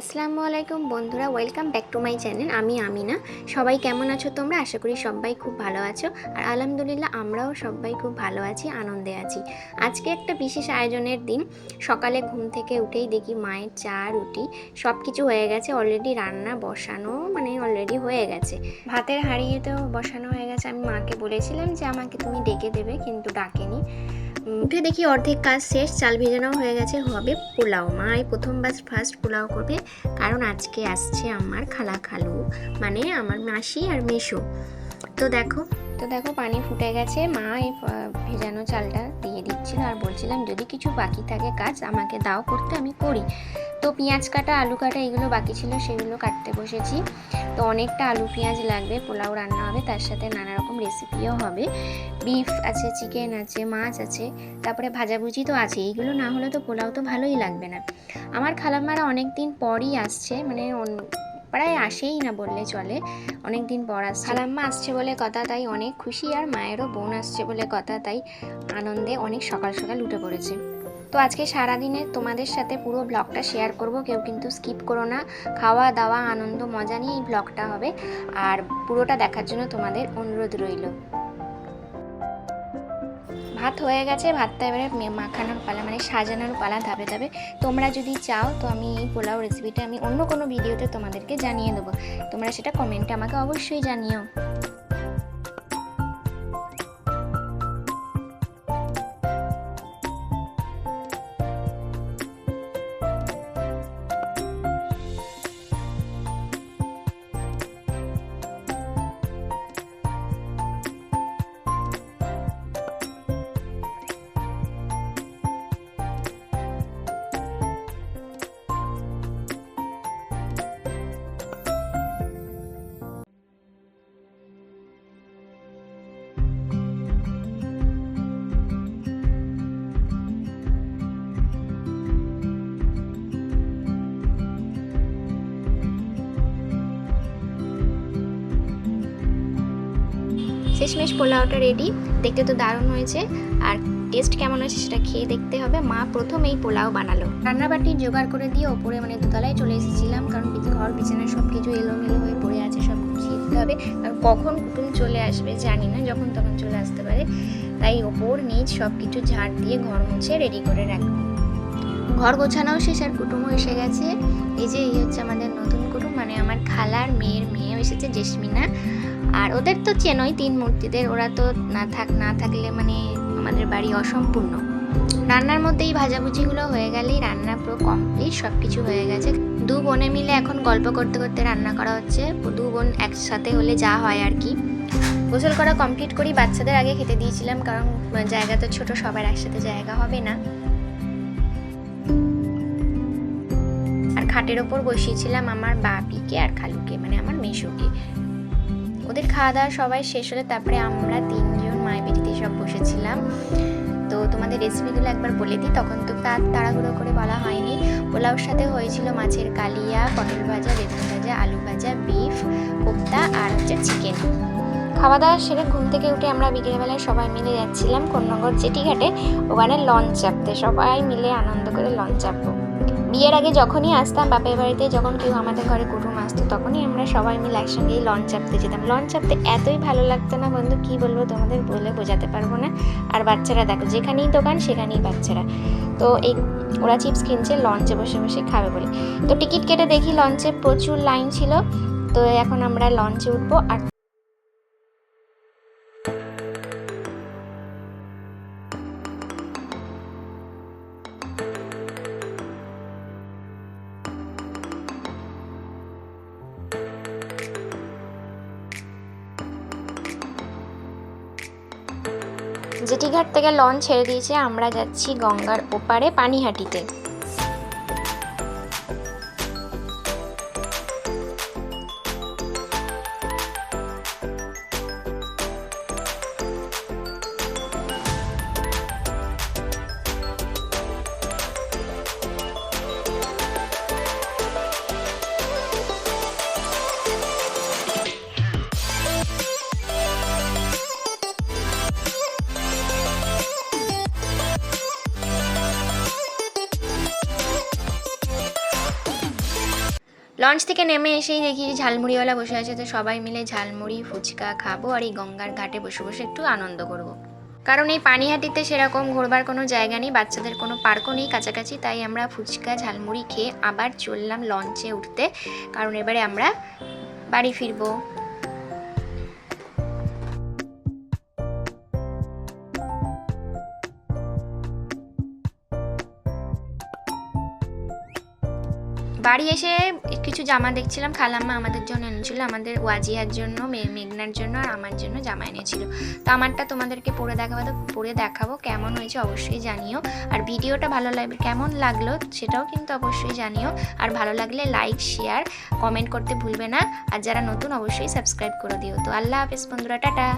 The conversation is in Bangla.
আসসালামু আলাইকুম বন্ধুরা welcome back to my channel আমি আমিনা। সবাই কেমন আছো তোমরা? আশা করি সবাই খুব ভালো আছো। আর আলহামদুলিল্লাহ আমরাও সবাই খুব ভালো আছি, আনন্দে আছি। আজকে একটা বিশেষ আয়োজনের দিন। সকালে ঘুম থেকে উঠেই দেখি মায়ের চা, রুটি সব কিছু হয়ে গেছে। অলরেডি রান্না বসানো মানে অলরেডি হয়ে গেছে। ভাতের তো বসানো হয়ে গেছে। আমি মাকে বলেছিলাম যে, আমাকে তুমি ডেকে দেবে, কিন্তু ডাকেনি। উঠে দেখি অর্ধেক কাজ শেষ, চাল ভেজানো হয়ে গেছে, হবে পোলাও। মা এই প্রথমবার ফার্স্ট পোলাও করবে, কারণ আজকে আসছে আমার খালা খালু মানে আমার মাসি আর মেশো। তো দেখো তো দেখো পানি ফুটে গেছে, মা এই ভেজানো চালটা দিয়ে দিচ্ছিল আর বলছিলাম, যদি কিছু বাকি থাকে কাজ আমাকে দাও, করতে আমি করি। তো পেঁয়াজ কাটা, আলু কাটা এগুলো বাকি ছিল, সেগুলো কাটতে বসেছি। তো অনেকটা আলু পেঁয়াজ লাগবে, পোলাও রান্না হবে, তার সাথে নানা রকম রেসিপিও হবে। বিফ আছে চিকেন আছে, মাছ আছে, তারপরে ভাজাভুজি তো আছে। এইগুলো না হলে তো পোলাও তো ভালোই লাগবে না। আমার খালাম্মারা অনেক দিন পরই আসছে মানে প্রায় আসেই না বললে চলে অনেক দিন পর আসছে। খালাম্মা আসছে বলে কথা, তাই অনেক খুশি, আর মায়েরও বোন আসছে বলে কথা, তাই আনন্দে অনেক সকাল সকাল উঠে পড়েছে। তো আজকে সারাদিনে তোমাদের সাথে পুরো ব্লগটা শেয়ার করব। কেউ কিন্তু স্কিপ করো না। খাওয়া, দাওয়া, আনন্দ, মজা নিয়ে এই ব্লগটা হবে। আর পুরোটা দেখার জন্য তোমাদের অনুরোধ রইল। ভাত হয়ে গেছে। ভাতটা এবারে মাখানোর পালা মানে সাজানোর পালা ধাপে ধাপে। তোমরা যদি চাও, তো আমি এই পোলাও রেসিপিটা আমি অন্য কোনো ভিডিওতে তোমাদেরকে জানিয়ে দেবো। তোমরা সেটা কমেন্টে আমাকে অবশ্যই জানিও। শেষমেশ পোলাওটা রেডি দেখতে তো দারুণ হয়েছে। আর টেস্ট কেমন হয়েছে সেটা খেয়ে দেখতে হবে। মা প্রথম এই পোলাও বানালো। রান্নাবাটি জোগাড় করে দিয়ে ওপরে মানে দোতলায় চলে এসেছিলাম। কারণ ঘর বিছানা সব কিছু এলোমেলো হয়ে পড়ে আছে, সব গুছিয়ে দিতে হবে। আর কখন কুটুম চলে আসবে জানি না, যখন তখন চলে আসতে পারে। তাই ওপর, নিচ সব কিছু ঝাড় দিয়ে ঘর মুছে রেডি করে রাখব। ঘর গোছানোও শেষ, আর কুটুমও এসে গেছে। এই যে, এই হচ্ছে আমাদের নতুন কুটুম মানে আমার খালার মেয়ের মেয়েও এসেছে, জেসমিনা। আর ওদের তো চেনই তিন মূর্তিদের, ওরা তো না থাক, না থাকলে মানে আমাদের বাড়ি অসম্পূর্ণ। রান্নার মধ্যেই ভাজাভুজিগুলো হয়ে গেলেই রান্না পুরো কমপ্লিট সব কিছু হয়ে গেছে। দু বোনে মিলে এখন গল্প করতে করতে রান্না করা হচ্ছে। দু বোন একসাথে হলে যা হয় আর কি। গোসল করা কমপ্লিট করি বাচ্চাদের আগে খেতে দিয়েছিলাম, কারণ জায়গা তো ছোট, সবার একসাথে জায়গা হবে না। খাটের ওপর বসিয়েছিলাম আমার বাপিকে আর খালুকে মানে আমার মেশুকে ওদের খাওয়া দাওয়া সবাই শেষ হলে তারপরে আমরা তিনজন মায়ের বেটিতে সব বসেছিলাম। তো তোমাদের রেসিপিগুলো একবার বলে দিই, তখন তো তার তাড়াহুড়ো করে বলা হয়নি। পোলাওর সাথে হয়েছিল মাছের কালিয়া, পটল ভাজা, বেগুন ভাজা, আলু ভাজা, বিফ, কোপ্তা আর হচ্ছে চিকেন। খাওয়া দাওয়া সেরে ঘুম থেকে উঠে আমরা বিকেলবেলায় সবাই মিলে যাচ্ছিলাম কন্যাগর জেটিঘাটে, ওখানে লঞ্চ চাপতে। সবাই মিলে আনন্দ করে লঞ্চ চাপবো। বিয়ের আগে যখনই আসতাম, বাপের বাড়িতে যখন কেউ আমাদের ঘরে কুটুম আসতো, তখনই আমরা সবাই মিলে একসঙ্গেই লঞ্চ চাপতে যেতাম। লঞ্চ চাপতে এতই ভালো লাগতো না বন্ধু, কি বলব তোমাদের বলে বোঝাতে পারব না। আর বাচ্চারা দেখো, যেখানেই দোকান সেখানেই বাচ্চারা। তো এই ওরা চিপস কিনছে লঞ্চে বসে বসে খাবে বলে। তো টিকিট কেটে দেখি লঞ্চে প্রচুর লাইন ছিল। তো এখন আমরা লঞ্চে উঠবো আর জেটিঘাট থেকে লঞ্চ ছেড়ে দিয়েছে। আমরা যাচ্ছি গঙ্গার ওপারে পানিহাটিতে। লঞ্চ থেকে নেমে এসেই দেখি ঝালমুড়িওয়ালা বসে আছে, তো সবাই মিলে ঝালমুড়ি, ফুচকা খাব আর এই গঙ্গার ঘাটে বসে বসে একটু আনন্দ করব। কারণ এই পানিহাটিতে সেরকম ঘোরবার কোনো জায়গা নেই, বাচ্চাদের কোনো পার্কও নেই কাছাকাছি, তাই আমরা ফুচকা, ঝালমুড়ি খেয়ে আবার চললাম লঞ্চে উঠতে কারণ এবারে আমরা বাড়ি ফিরবো বাড়ি এসে কিছু জামা দেখছিলাম, খালাম্মা আমাদের জন্য এনেছিল, আমাদের ওয়াজিয়ার জন্য মেঘনার জন্য আর আমার জন্য জামা এনেছিল। তো আমারটা তোমাদেরকে পরে দেখাবো তো পরে দেখাবো, কেমন হয়েছে অবশ্যই জানিও। আর ভিডিওটা ভালো লাগবে কেমন লাগল সেটাও কিন্তু অবশ্যই জানিও। আর ভালো লাগলে লাইক, শেয়ার, কমেন্ট করতে ভুলবে না। আর যারা নতুন অবশ্যই সাবস্ক্রাইব করে দিও। তো আল্লাহ হাফেজ বন্ধুরা, টাটা।